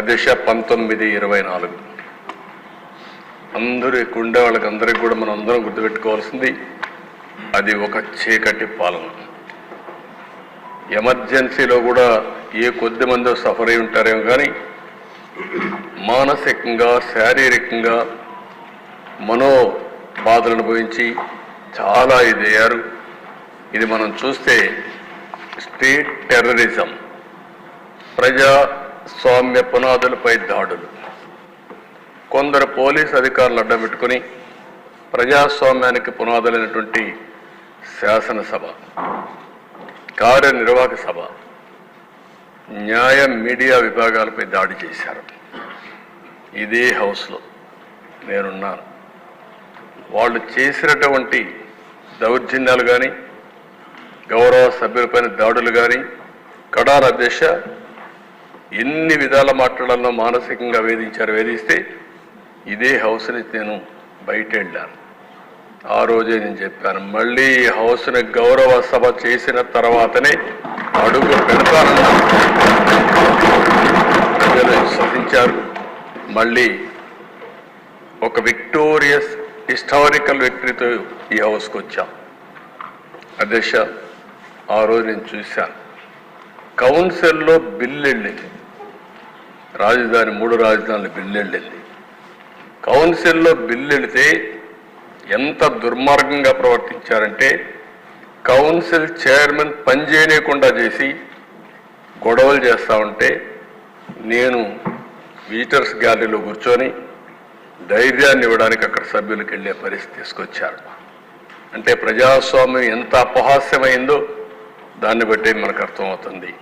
అధ్యక్ష పంతొమ్మిది ఇరవై నాలుగు. అందరూ ఇక్కడ ఉండే వాళ్ళకి అందరికి కూడా మనం అందరం గుర్తుపెట్టుకోవాల్సింది అది ఒక చీకటి పాలన. ఎమర్జెన్సీలో కూడా ఏ కొద్ది మందో సఫర్ అయి ఉంటారేమో కానీ మానసికంగా శారీరకంగా మనో బాధలు అనుభవించి చాలా ఇది అయ్యారు. ఇది మనం చూస్తే స్టేట్ టెర్రరిజం ప్రజా సౌమ్య పునాదులపై దాడులు. కొందరు పోలీస్ అధికారులు అడ్డబెట్టుకుని ప్రజాస్వామ్యానికి పునాదులైనటువంటి శాసనసభ కార్యనిర్వాహక సభ న్యాయ మీడియా విభాగాలపై దాడి చేశారు. ఇదే హౌస్లో నేనున్నాను. వాళ్ళు చేసినటువంటి దౌర్జన్యాలు కానీ గౌరవ సభ్యులపైన దాడులు కానీ కడాల అధ్యక్ష ఎన్ని విధాల మాట్లాడాలో మానసికంగా వేధించారు వేధిస్తే ఇదే హౌస్ నుంచి నేను బయట వెళ్ళాను ఆ రోజే నేను చెప్పాను మళ్ళీ హౌస్ని గౌరవ సభ చేసిన తర్వాతనే అడుగు పెడతానని ప్రజలు విశ్వసించారు. మళ్ళీ ఒక విక్టోరియస్ హిస్టారికల్ వ్యక్తితో ఈ హౌస్కి వచ్చాం. అధ్యక్ష ఆ రోజు నేను చూశాను. కౌన్సిల్లో బిల్లు వెళ్ళింది. రాజధాని మూడు రాజధానులు బిల్లు వెళ్ళింది కౌన్సిల్లో బిల్లు వెళితే ఎంత దుర్మార్గంగా ప్రవర్తించారంటే కౌన్సిల్ చైర్మన్ పనిచేయనీయకుండా చేసి గొడవలు చేస్తా ఉంటే నేను విజిటర్స్ గ్యాలరీలో కూర్చొని ధైర్యాన్ని ఇవ్వడానికి అక్కడ సభ్యులకు వెళ్ళే పరిస్థితి తీసుకొచ్చారు. అంటే ప్రజాస్వామ్యం ఎంత అపహాస్యమైందో దాన్ని బట్టి మనకు అర్థమవుతుంది.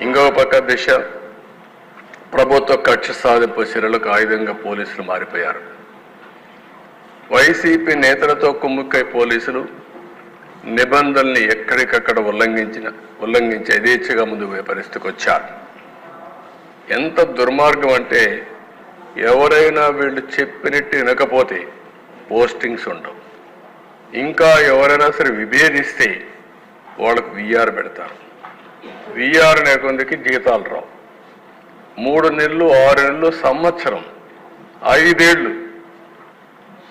ఇంకో పక్క దిశ ప్రభుత్వ కక్ష సాధింపు చర్యలకు ఆయుధంగా పోలీసులు మారిపోయారు. వైసీపీ నేతలతో కుమ్ముక్కై పోలీసులు నిబంధనల్ని ఎక్కడికక్కడ ఉల్లంఘించిన ఉల్లంఘించి యథేచ్ఛగా ముందుకు పరిస్థితికి వచ్చారు. ఎంత దుర్మార్గం అంటే ఎవరైనా వీళ్ళు చెప్పినట్టు వినకపోతే పోస్టింగ్స్ ఉండవు. ఇంకా ఎవరైనా సరే విభేదిస్తే వాళ్ళకు విఆర్ పెడతారు. విఆర్ అనే జీతాలు రావు. మూడు నెలలు ఆరు నెలలు సంవత్సరం ఐదేళ్ళు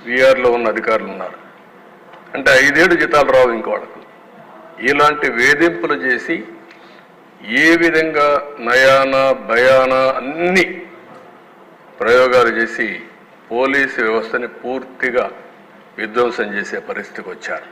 విఆర్లో ఉన్న అధికారులు ఉన్నారు. అంటే ఐదేళ్ళు జీతాలు రావు ఇంకోళ్ళకు ఇలాంటి వేధింపులు చేసి ఏ విధంగా నయాన భయాన అన్ని ప్రయోగాలు చేసి పోలీసు వ్యవస్థని పూర్తిగా విధ్వంసం చేసే పరిస్థితికి వచ్చారు.